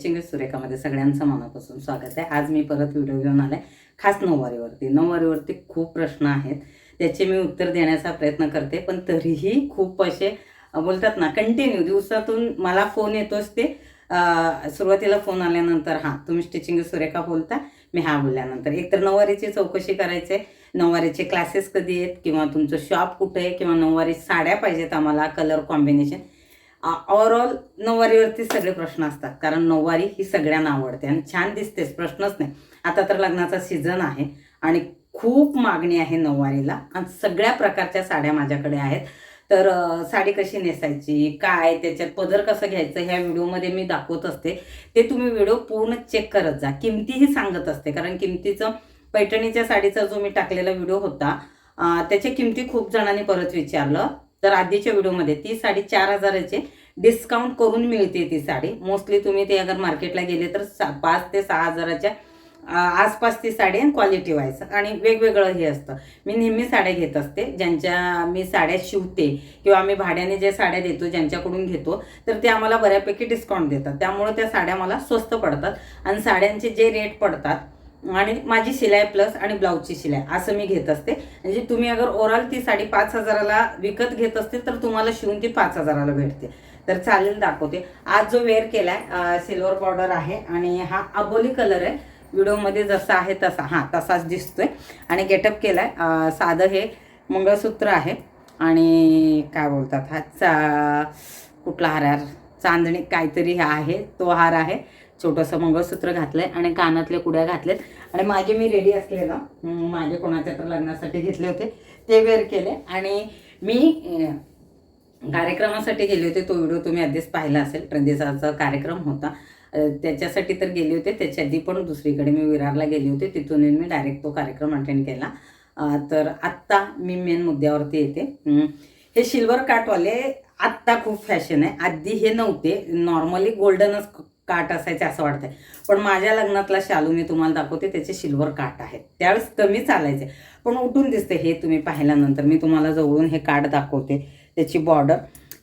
Stitching सुरेखामध्ये सगळ्यांचं मनापासून स्वागत आहे. आज मी परत व्हिडिओ घेऊन आलाय खास नऊवारीवरती. नऊवारीवरती खूप प्रश्न आहेत. त्याचे मी उत्तर देण्याचा प्रयत्न करते पण तरीही खूप असे बोलतात ना कंटिन्यू दिवसातून मला फोन येतोच ते. सुरुवातीला फोन आल्यानंतर हां तुम्ही स्टिचिंग सुरेखा बोलता मी हा बोलल्यानंतर. एकतर नऊवारीची चौकशी करायची. नऊवारीचे क्लासेस कधी आहेत? किंवा तुमचं शॉप कुठे आहे? किंवा नऊवारी साड्या पाहिजेत आम्हाला कलर कॉम्बिनेशन ओव्हरऑल नऊवारीवरती सगळे प्रश्न असतात. कारण नऊवारी ही सगळ्यांना आवडते आणि छान दिसतेच प्रश्नच नाही. आता तर लग्नाचा सीझन आहे आणि खूप मागणी आहे नऊवारीला आणि सगळ्या प्रकारच्या साड्या माझ्याकडे आहेत. तर साडी कशी नेसायची काय त्याच्यात पदर कसं घ्यायचं ह्या व्हिडिओमध्ये मी दाखवत असते. ते तुम्ही व्हिडिओ पूर्ण चेक करत जा. किमतीही सांगत असते. कारण किमतीचं पैठणीच्या साडीचा जो मी टाकलेला व्हिडिओ होता त्याच्या किमती खूप जणांनी परत विचारलं. तर आधीच्या व्हिडिओमध्ये ती साडी चार हजाराची डिस्काउंट करून मिळते ती साडी. मोस्टली तुम्ही ते अगर मार्केटला गेले तर सा पाच ते सहा हजाराच्या आसपास ती साडी आणि क्वालिटी वाईज आणि वेगवेगळं हे असतं. मी नेहमी साड्या घेत असते ज्यांच्या मी साड्या शिवते किंवा आम्ही भाड्याने ज्या साड्या देतो ज्यांच्याकडून घेतो तर ते आम्हाला बऱ्यापैकी डिस्काउंट देतात. त्यामुळे त्या साड्या मला स्वस्त पडतात आणि साड्यांचे जे रेट पडतात आणि माझी शिलाई प्लस आणि ब्लाऊजची शिलाई असं मी घेत असते. म्हणजे तुम्ही अगर ओव्हरऑल ती साडी पाच हजाराला विकत घेत असतील तर तुम्हाला शिवून ती पाच हजाराला भेटते. तर चालेल दाखवते. आज जो वेअर केला आहे सिल्वर बॉर्डर आहे आणि हा अबोली कलर आहे. व्हिडिओमध्ये जसा आहे तसा हां तसाच दिसतोय. आणि गेटअप केला आहे साधं हे मंगळसूत्र आहे. आणि काय बोलतात हा चा कुठला हार चांदणी काहीतरी हा आहे तो हार आहे. छोटंसं मंगळसूत्र घातलंय आणि कानातल्या कुड्या घातल्यात. आणि मागे मी रेडी असलेलं हम्म, मागे कोणाच्या तर लग्नासाठी घेतले होते ते वेअर केले. आणि मी कार्यक्रमासाठी गेले होते. तो व्हिडिओ तुम्ही आधीच पाहिला असेल. प्रदेशाचा कार्यक्रम होता. त्याच्यासाठी तर गेले होते. त्याच्या आधी पण दुसरीकडे मी विरारला गेले होते. तिथून मी डायरेक्ट तो कार्यक्रम अटेंड केला. तर आत्ता मी मेन मुद्द्यावरती येते. हे सिल्वर काटवाले आत्ता खूप फॅशन आहे. आधी हे नव्हते. नॉर्मली गोल्डनच काट असायचे असं वाटतंय. पण माझ्या लग्नातला शालू मी तुम्हाला दाखवते त्याचे सिल्वर काट आहेत. त्यावेळेस कमी चालायचे. पण उठून दिसते हे तुम्ही पाहिल्यानंतर. मी तुम्हाला जवळून हे काट दाखवते त्याची बॉर्डर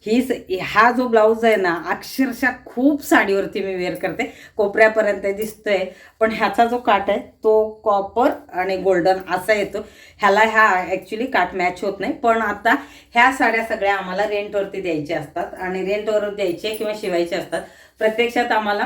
ही स- हा जो ब्लाऊज आहे ना अक्षरशः खूप साडीवरती मी वेअर करते. कोपऱ्यापर्यंत दिसतोय पण ह्याचा जो काट आहे तो कॉपर आणि गोल्डन असा येतो. ह्याला ह्या ॲक्च्युली काट मॅच होत नाही. पण आता ह्या साड्या सगळ्या आम्हाला रेंटवरती द्यायच्या असतात. आणि रेंटवर द्यायचे किंवा शिवायचे असतात. प्रत्यक्षात आम्हाला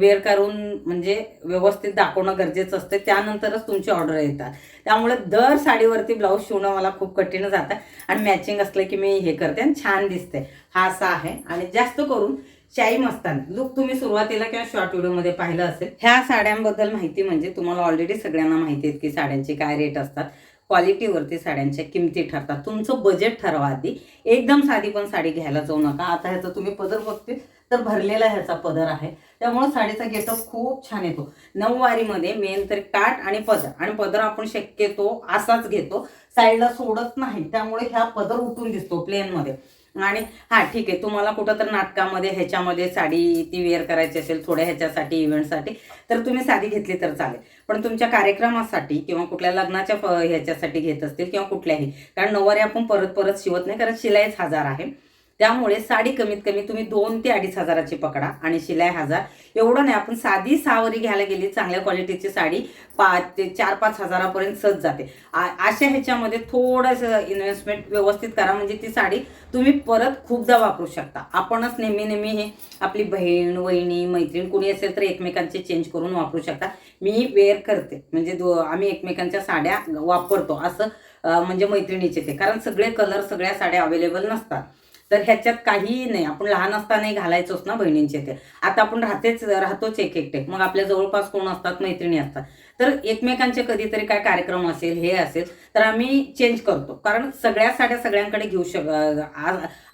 वेअर करून म्हणजे व्यवस्थित दाखवणं गरजेचं असतं. त्यानंतरच तुमची ऑर्डर येतात. त्यामुळे दर साडीवरती ब्लाऊज शिवणं मला खूप कठीण जातं आणि मॅचिंग असलं की मी हे करते आणि छान दिसते. हा असा आहे. आणि जास्त करून शाई मस्तानी लुक तुम्ही सुरुवातीला किंवा शॉर्ट व्हिडिओमध्ये पाहिलं असेल ह्या साड्यांबद्दल माहिती म्हणजे तुम्हाला ऑलरेडी सगळ्यांना माहिती आहेत की साड्यांचे काय रेट असतात. क्वालिटीवरती साड्यांच्या किमती ठरतात. तुमचं बजेट ठरवा आधी. एकदम साधी पण साडी घ्यायला जाऊ नका. आता ह्याचं तुम्ही पदर बघते तर भरलेला ह्याचा पदर आहे. त्यामुळे साडीचा गेटअप खूप छान येतो. नऊवारीमध्ये मेन तर काठ आणि पदर. आणि पदर आपण शक्यतो असाच घेतो. साईडला सोडत नाही. त्यामुळे ह्या पदर उठून दिसतो प्लेनमध्ये आणि हा ठीक आहे. तुम्हाला कुठं तर नाटकामध्ये ह्याच्यामध्ये साडी ती वेअर करायची असेल थोड्या ह्याच्यासाठी इव्हेंटसाठी तर तुम्ही साडी घेतली तर चालेल. पण तुमच्या कार्यक्रमासाठी किंवा कुठल्या लग्नाच्या ह्याच्यासाठी घेत असतील किंवा कुठल्याही कारण नऊवारी आपण परत परत शिवत नाही कारण शिलाईच हजार आहे. त्यामुळे साडी कमीत कमी तुम्ही दोन ते अडीच हजाराची पकडा आणि शिलाई हजार. एवढं नाही आपण साधी सहावारी घ्यायला गेली चांगल्या क्वालिटीची साडी पाच ते चार पाच हजारापर्यंत सज जाते. अशा ह्याच्यामध्ये थोडंसं इन्व्हेस्टमेंट व्यवस्थित करा म्हणजे ती साडी तुम्ही परत खूपदा वापरू शकता. आपणच नेहमी नेहमी हे आपली बहीण वहिनी मैत्रीण कोणी असेल तर एकमेकांचे चेंज करून वापरू शकता. मी वेअर करते म्हणजे दो आम्ही एकमेकांच्या साड्या वापरतो असं म्हणजे मैत्रिणीचे ते. कारण सगळे कलर सगळ्या साड्या अवेलेबल नसतात. तर ह्याच्यात काहीही नाही. आपण लहान असतानाही घालायचोच ना बहिणींचे ते. आता आपण राहतेच राहतोच एक एकटे मग आपल्या जवळपास कोण असतात? मैत्रिणी असतात. तर एकमेकांचे कधीतरी काय कार्यक्रम असेल हे असेल तर आम्ही चेंज करतो. कारण सगळ्या साड्या सगळ्यांकडे घेऊ शक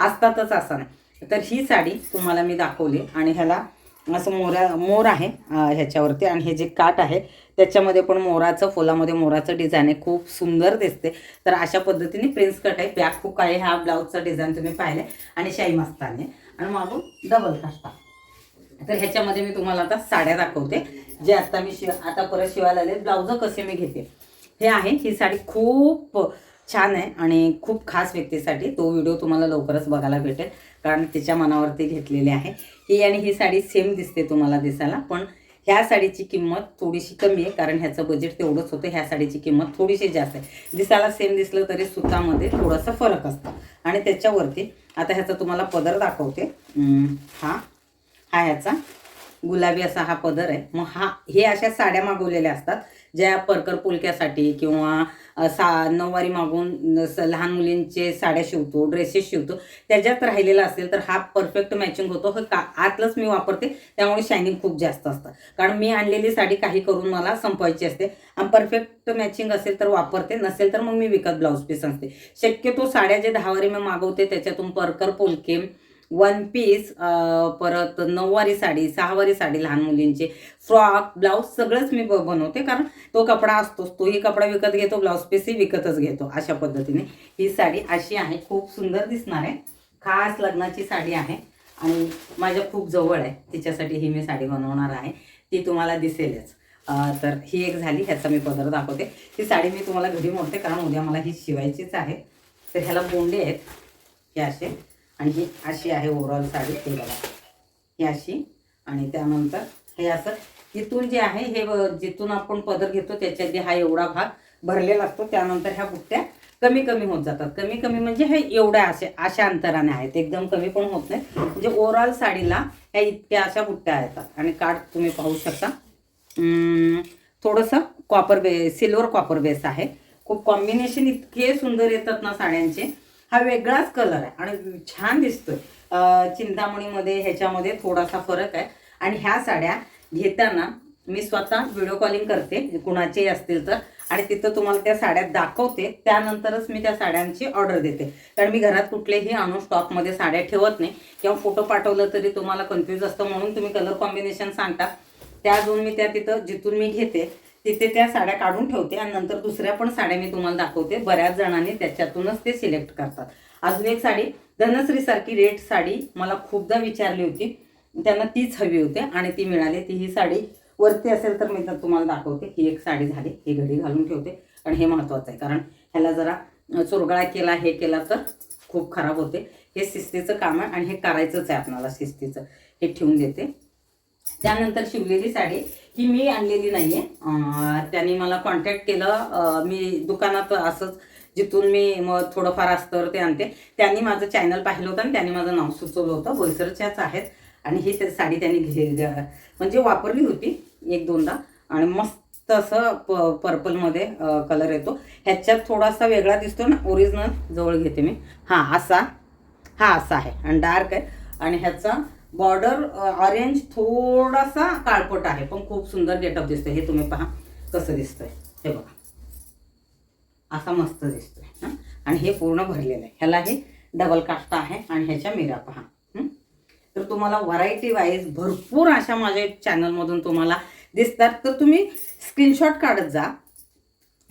असतातच असं नाही. तर ही साडी तुम्हाला मी दाखवली आणि ह्याला असं मोरा मोर आहे ह्याच्यावरती. आणि हे जे काट आहे त्याच्यामध्ये पण मोराचं फुलामध्ये मोराचं डिझाईन आहे. खूप सुंदर दिसते. तर अशा पद्धतीने प्रिन्स कट आहे. बॅक हुक आहे हा ब्लाऊजचा डिझाईन तुम्ही पाहिले आणि शाई मस्ताने. आणि मागून डबल काष्टा तर ह्याच्यामध्ये मी तुम्हाला आता साड्या दाखवते. जे आता मी शिव आता परत शिवायला आले ब्लाऊज कसे मी घेते. हे आहे ही साडी खूप छान आहे आणि खूप खास व्यक्तीसाठी तो व्हिडिओ तुम्हाला लवकरच बघायला भेटेल. कारण तिच्या मनावरती घेतलेली आहे. ही आणि ही साडी सेम दिसते तुम्हाला दिसायला. पण ह्या साडीची किंमत थोडीशी कमी आहे. कारण ह्याचं बजेट तेवढंच होतं. ह्या साडीची किंमत थोडीशी जास्त आहे. दिसायला सेम दिसलं तरी सुतामध्ये थोडासा फरक असतो. आणि त्याच्यावरती आता ह्याचा तुम्हाला पदर दाखवते. हा. हा ह्याचा. गुलाबी असा हा पदर आहे. मग हा हे अशा साड्या मागवलेल्या असतात ज्या परकर पुलक्यासाठी किंवा सा नऊवारी मागून स- लहान मुलींचे साड्या शिवतो ड्रेसेस शिवतो त्याच्यात राहिलेला असेल तर हा परफेक्ट मॅचिंग होतो. हे का आतलंच मी वापरते त्यामुळे शायनिंग खूप जास्त असतं. कारण मी आणलेली साडी काही करून मला संपवायची असते. आणि परफेक्ट मॅचिंग असेल तर वापरते नसेल तर मग मी विकत ब्लाऊज पीस असते शक्यतो साड्या जे दहावारी मी मागवते त्याच्यातून परकर पोलके वन पीस परत नऊवारी साडी सहावारी साडी लहान मुलींची फ्रॉक ब्लाऊज सगळंच मी ब- बनवते. कारण तो कपडा असतोच. तोही कपडा विकत घेतो ब्लाऊज पीसही विकतच घेतो. अशा पद्धतीने ही साडी अशी आहे. खूप सुंदर दिसणार आहे. खास लग्नाची साडी आहे. आणि माझ्या खूप जवळ आहे. तिच्यासाठी ही मी साडी बनवणार आहे. ती तुम्हाला दिसेलच. तर ही एक झाली. ह्याचा मी पदर दाखवते. ही साडी मी तुम्हाला घरी मोडते. कारण उद्या मला ही शिवायचीच आहे. तर ह्याला बोंडे आहेत. हे असे. आणि ही अशी आहे ओव्हरऑल साडी ते बघा. ही अशी आणि त्यानंतर हे असं इथून जे आहे हे जिथून आपण पदर घेतो त्याच्यात हा एवढा भाग भरलेला असतो. त्यानंतर ह्या बुट्ट्या कमी कमी होत जातात. कमी कमी म्हणजे हे एवढ्या असे अशा अंतराने आहेत. एकदम कमी पण होत नाही म्हणजे ओव्हरऑल साडीला ह्या इतक्या अशा बुट्ट्या येतात. आणि काठ तुम्ही पाहू शकता. थोडंसं कॉपर बे सिल्वर कॉपर बेस आहे. खूप कॉम्बिनेशन इतके सुंदर येतात ना साड्यांचे. हा वेगळाच कलर आहे. आणि छान दिसतोय. चिंतामणीमध्ये ह्याच्यामध्ये थोडासा फरक आहे. आणि ह्या साड्या घेताना मी स्वतः व्हिडिओ कॉलिंग करते. कुणाचेही असतील तर. आणि तिथं तुम्हाला त्या साड्या दाखवते. त्यानंतरच मी त्या साड्यांची ऑर्डर देते. कारण मी घरात कुठलेही आणून स्टॉकमध्ये साड्या ठेवत नाही. किंवा फोटो पाठवलं तरी तुम्हाला कन्फ्यूज असतं म्हणून तुम्ही कलर कॉम्बिनेशन सांगता. त्या अजून मी त्या तिथं जिथून मी घेते. तिथे त्या साड्या काढून ठेवते आणि नंतर दुसऱ्या पण साड्या मी तुम्हाला दाखवते. बऱ्याच जणांनी त्याच्यातूनच ते सिलेक्ट करतात. अजून एक साडी धनश्रीसारखी रेड साडी मला खूपदा विचारली होती. त्यांना तीच हवी होती आणि ती मिळाली. ती ही साडी वरती असेल तर मी तर तुम्हाला दाखवते ही एक साडी झाली. ही घडी घालून ठेवते आणि हे महत्त्वाचं आहे. कारण ह्याला जरा चोरगळा केला हे केला तर खूप खराब होते. हे शिस्तीचं काम आहे आणि हे करायचंच आहे आपणाला शिस्तीचं. हे ठेवून देते. त्यानंतर शिवलेली साडी ही मी आणलेली नाही आहे त्यांनी मला कॉन्टॅक्ट केलं. मी दुकानात असंच जिथून मी मग थोडंफार असतं ते आणते. त्यांनी माझं चॅनल पाहिलं होतं आणि त्यांनी माझं नाव सुचवलं होतं. बोईसरच्याच आहेत आणि ही ते साडी त्यांनी घे म्हणजे वापरली होती एक दोनदा. आणि मस्त असं प पर्पलमध्ये कलर येतो. ह्याच्यात थोडासा वेगळा दिसतो ना ओरिजिनल जवळ घेते मी. हां असा. हा असा आहे. आणि डार्क आहे. आणि ह्याचा बॉर्डर ऑरेंज थोडासा काळपट आहे पण खूप सुंदर गेटअप दिसतंय. हे तुम्ही पहा कसं दिसतंय. हे बघा. असा मस्त दिसतोय आणि हे पूर्ण भरलेलं आहे. ह्याला हे डबल कास्ट आहे आणि ह्याच्या मिरा पहा तर तुम्हाला व्हरायटी वाईज भरपूर अशा माझ्या चॅनलमधून तुम्हाला दिसतात. तर तुम्ही स्क्रीनशॉट काढत जा.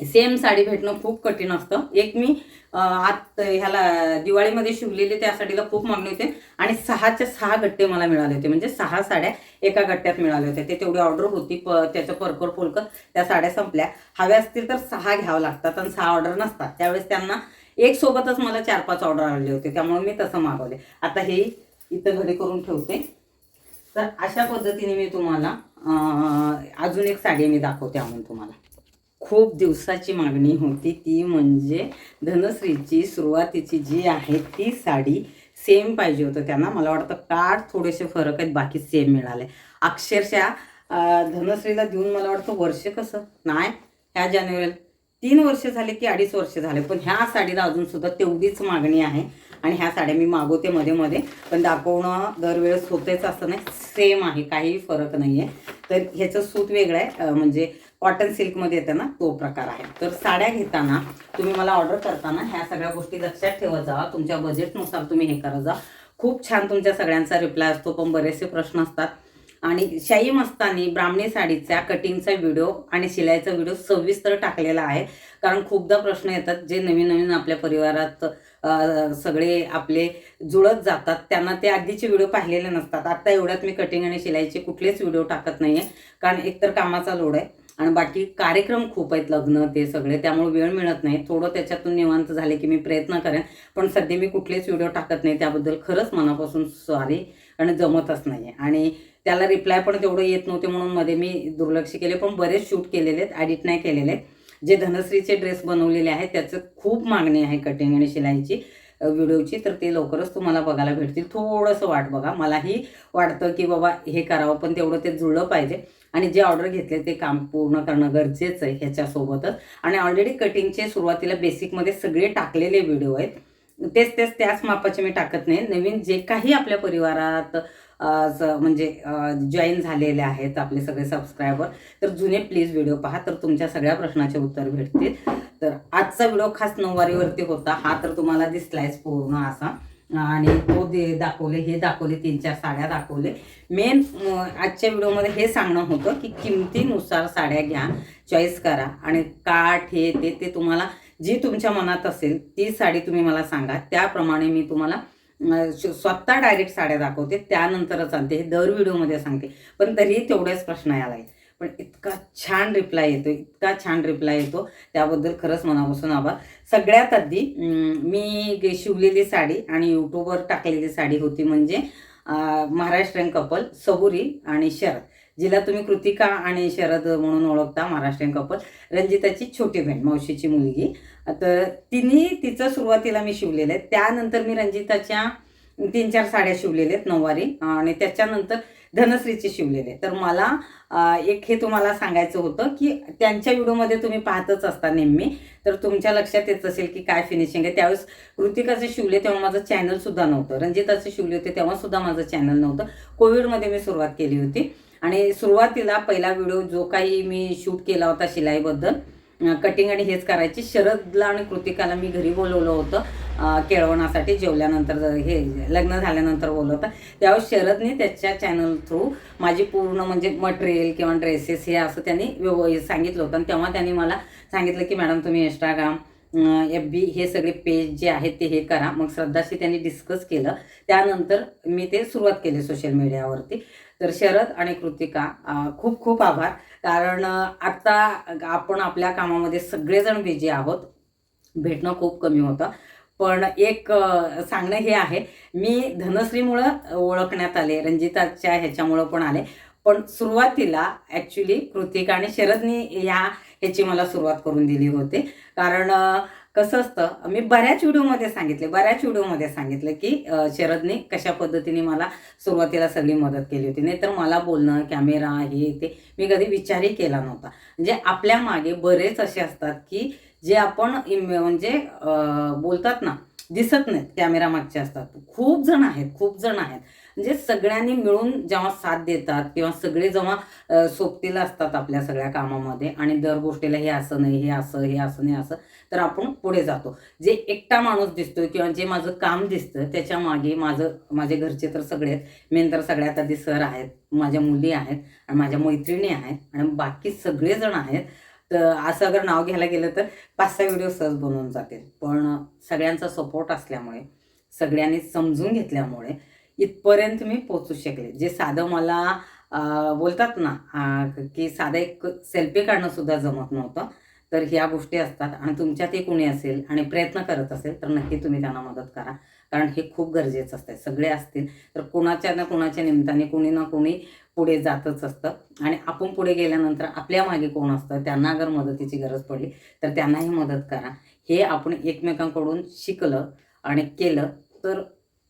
सेम साडी भेटणं खूप कठीण असतं. एक मी आत ह्याला दिवाळीमध्ये शिवलेली त्या साडीला खूप मागणी होते आणि सहाच्या सहा गट्टे मला मिळाले होते. म्हणजे सहा साड्या एका गट्ट्यात मिळाल्या होत्या. ते तेवढी ऑर्डर होती प त्याचं परकर पोलकर त्या साड्या संपल्या. हव्या असतील तर सहा घ्यावं लागतात आणि सहा ऑर्डर नसतात. त्यावेळेस त्यांना एक सोबतच मला चार पाच ऑर्डर आले होते. त्यामुळे मी तसं मागवले. आता हे इथं घडी करून ठेवते. तर अशा पद्धतीने मी तुम्हाला अजून एक साडी मी दाखवते आणून तुम्हाला. खूप दिवसाची मागणी होती. ती म्हणजे धनश्रीची सुरुवातीची जी आहे ती साडी सेम पाहिजे होतं त्यांना. मला वाटतं काठ थोडेसे फरक आहेत बाकी सेम मिळाले. अक्षरशः धनश्रीला देऊन मला वाटतं वर्ष कसं? नाही ह्या जानेवारीला तीन वर्ष झाले की अडीच वर्ष झाले. पण ह्या साडीला अजूनसुद्धा तेवढीच मागणी आहे. आणि ह्या साड्या मी मागवते मध्ये मध्ये. पण दाखवणं दरवेळेस होतेच असं नाही. सेम आहे काही फरक नाही आहे तर ह्याचं सूत वेगळं आहे. म्हणजे कॉटन सिल्कमध्ये येतं ना तो प्रकार आहे. तर साड्या घेताना तुम्ही मला ऑर्डर करताना ह्या सगळ्या गोष्टी लक्षात ठेवत जा. तुमच्या बजेटनुसार तुम्ही हे करत जा. खूप छान तुमच्या सगळ्यांचा रिप्लाय असतो. पण बरेचसे प्रश्न असतात. आणि शाही मस्तानी ब्राह्मणी साडीचा कटिंगचा व्हिडिओ आणि शिलाईचा व्हिडिओ सविस्तर टाकलेला आहे. कारण खूपदा प्रश्न येतात जे नवीन नवीन आपल्या परिवारात सगळे आपले जुळत जातात. त्यांना ते आधीचे व्हिडिओ पाहिलेले नसतात. आत्ता एवढ्यात मी कटिंग आणि शिलाईचे कुठलेच व्हिडिओ टाकत नाही आहे कारण एकतर कामाचा लोड आहे. आणि बाकी कार्यक्रम खूप आहेत लग्न ते सगळे. त्यामुळे वेळ मिळत नाही. थोडं त्याच्यातून निवांत झाले की मी प्रयत्न करेन. पण सध्या मी कुठलेच व्हिडिओ टाकत नाही. त्याबद्दल खरंच मनापासून सॉरी आणि जमतच नाही आणि त्याला रिप्लाय पण तेवढं येत नव्हते म्हणून मध्ये मी दुर्लक्ष केले. पण बरेच शूट केलेले आहेत ॲडिट नाही केलेले आहेत. जे धनश्रीचे ड्रेस बनवलेले आहेत त्याचं खूप मागणी आहे कटिंग आणि शिलाईची व्हिडिओची तर ते लवकरच तुम्हाला बघायला भेटतील. थोडंसं वाट बघा. मलाही वाटतं की बाबा हे करावं पण तेवढं ते जुळलं पाहिजे. आणि जे ऑर्डर घेतले ते काम पूर्ण करणं गरजेचं आहे ह्याच्यासोबतच. आणि ऑलरेडी कटिंगचे सुरुवातीला बेसिकमध्ये सगळे टाकलेले व्हिडिओ आहेत. तेच तेच त्याच मापाचे मी टाकत नाही. नवीन जे काही आपल्या परिवारात म्हणजे जॉईन झालेले आहेत आपले सगळे सबस्क्रायबर तर जुने प्लीज व्हिडिओ पहा तर तुमच्या सगळ्या प्रश्नाचे उत्तर भेटतील. तर आजचा व्हिडिओ खास नऊवारीवरती होता. हा तर तुम्हाला दिसलायच पूर्ण असा. आणि तो दे दाखवले हे दाखवले तीन चार साड्या दाखवले. मेन आजच्या व्हिडिओमध्ये हे सांगणं होतं की किमतीनुसार साड्या घ्या चॉईस करा. आणि काठ हे ते ते तुम्हाला जी तुमच्या मनात असेल ती साडी तुम्ही मला सांगा. त्याप्रमाणे मी तुम्हाला स्वतः डायरेक्ट साड्या दाखवते. त्यानंतरच आणते. हे दर व्हिडिओमध्ये सांगते. पण तरीही तेवढेच प्रश्न यायला आहेत पण इतका छान रिप्लाय येतो इतका छान रिप्लाय येतो. त्याबद्दल खरंच मनापासून आभार. सगळ्यात आधी मी शिवलेली साडी आणि यूट्यूबवर टाकलेली साडी होती म्हणजे महाराष्ट्रीयन कपल सबुरी आणि शरद. जिला तुम्ही कृतिका आणि शरद म्हणून ओळखता महाराष्ट्रीयन कपल रंजिताची छोटी बहीण मावशीची मुलगी. तर तिने तिचं सुरुवातीला मी शिवलेलं आहे. त्यानंतर मी रंजिताच्या तीन चार साड्या शिवलेल्या आहेत नऊवारी. आणि त्याच्यानंतर धनश्रीचे शिवलेले तर मला एक हे तुम्हाला सांगायचं होतं की त्यांच्या व्हिडिओमध्ये तुम्ही पाहतच असता नेहमी. तर तुमच्या लक्षात येत असेल की काय फिनिशिंग आहे. त्यावेळेस कृतिकाचे शिवले तेव्हा माझं चॅनलसुद्धा नव्हतं. रंजिताचे शिवले होते तेव्हा सुद्धा माझं चॅनल नव्हतं. कोविडमध्ये मी सुरुवात केली होती. आणि सुरुवातीला पहिला व्हिडिओ जो काही मी शूट केला होता शिलाईबद्दल कटिंग आणि हेच करायची शरदला आणि कृतिकाला मी घरी बोलवलं होतं. केळवण्यासाठी केळवणासाठी जेवल्यानंतर हे लग्न झाल्यानंतर बोलवतं होतं त्यावेळेस शरदने त्याच्या चॅनल थ्रू माझी पूर्ण म्हणजे मटेरियल किंवा ड्रेसेस हे असं त्यांनी व्यव सांगितलं होतं. आणि तेव्हा त्यांनी मला सांगितलं की मॅडम तुम्ही इंस्टाग्राम एफ बी हे सगळे पेज जे आहेत ते हे करा. मग श्रद्धाशी त्यांनी डिस्कस केलं. त्यानंतर मी ते सुरुवात केली सोशल मीडियावरती तर शरद आणि कृतिका खूप खूप आभार. कारण आत्ता आपण आपल्या कामामध्ये सगळेजण बिझी आहोत. भेटणं खूप कमी होतं. पण एक सांगणं हे आहे मी धनश्रीमुळं ओळखण्यात आले रंजिताच्या ह्याच्यामुळं पण आले पण सुरुवातीला ॲक्च्युली कृतिका आणि शरदनी ह्या ह्याची मला सुरुवात करून दिली होती. कारण कसं असतं मी बऱ्याच व्हिडिओमध्ये सांगितले बऱ्याच व्हिडिओमध्ये सांगितलं की शरदने कशा पद्धतीने मला सुरुवातीला सगळी मदत केली होती. नाहीतर मला बोलणं कॅमेरा हे ते मी कधी विचारही केला नव्हता. म्हणजे आपल्या मागे बरेच असे असतात की जे आपण म्हणजे बोलतात ना दिसत नाहीत कॅमेरा मागचे असतात. खूप जण आहेत खूप जण आहेत. म्हणजे सगळ्यांनी मिळून जेव्हा साथ देतात किंवा सगळे जेव्हा सोबतीला असतात आपल्या सगळ्या कामामध्ये आणि दर गोष्टीला हे असं नाही हे असं हे असं नाही असं तर आपण पुढे जातो. जे एकटा माणूस दिसतोय किंवा जे माझं काम दिसतं त्याच्यामागे माझं माझे घरचे तर सगळे आहेत. मेन तर सगळ्यात आधी सर आहेत माझ्या मुली आहेत आणि माझ्या मैत्रिणी आहेत आणि बाकी सगळेजण आहेत. तर असं अगर नाव घ्यायला गेलं तर पाच सहा व्हिडिओ सहज बनवून जातील. पण सगळ्यांचा सपोर्ट असल्यामुळे सगळ्यांनी समजून घेतल्यामुळे इथपर्यंत मी पोचू शकले. जे साधं मला बोलतात ना की साधं एक सेल्फी काढणंसुद्धा जमत नव्हतं. तर ह्या गोष्टी असतात आणि तुमच्यातही कोणी असेल आणि प्रयत्न करत असेल तर नक्की तुम्ही त्यांना मदत करा. कारण हे खूप गरजेचं असतं सगळे असतील तर कोणाच्या ना कोणाच्या निमित्ताने कोणी ना कोणी पुढे जातच असतं. आणि आपण पुढे गेल्यानंतर आपल्या मागे कोण असतं त्यांना अगर मदतीची गरज पडली तर त्यांनाही मदत करा. हे आपण एकमेकांकडून शिकलं आणि केलं तर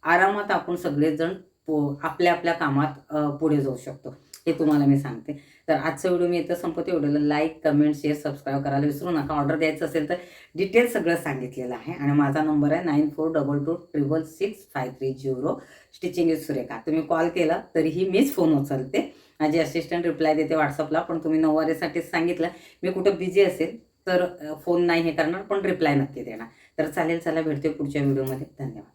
आरामात आपण सगळेजण पो आपल्या आपल्या कामात पुढे जाऊ शकतो. हे तुम्हाला मी सांगते. तर आजचं व्हिडिओ मी इथं संपवते. व्हिडिओला लाईक कमेंट शेअर सबस्क्राईब करायला विसरू नका. ऑर्डर द्यायचं असेल तर डिटेल सगळं सांगितलेलं आहे. आणि माझा नंबर आहे nine four double two triple six five three zero stitching is Surekha तुम्ही कॉल केला तरीही मीच फोन उचलते. माझी असिस्टंट रिप्लाय देते व्हॉट्सअपला पण तुम्ही नऊवारीसाठीच सांगितलं. मी कुठं बिझी असेल तर फोन नाही हे करणार पण रिप्लाय नक्की देणार. तर चालेल चला भेटते पुढच्या व्हिडिओमध्ये धन्यवाद.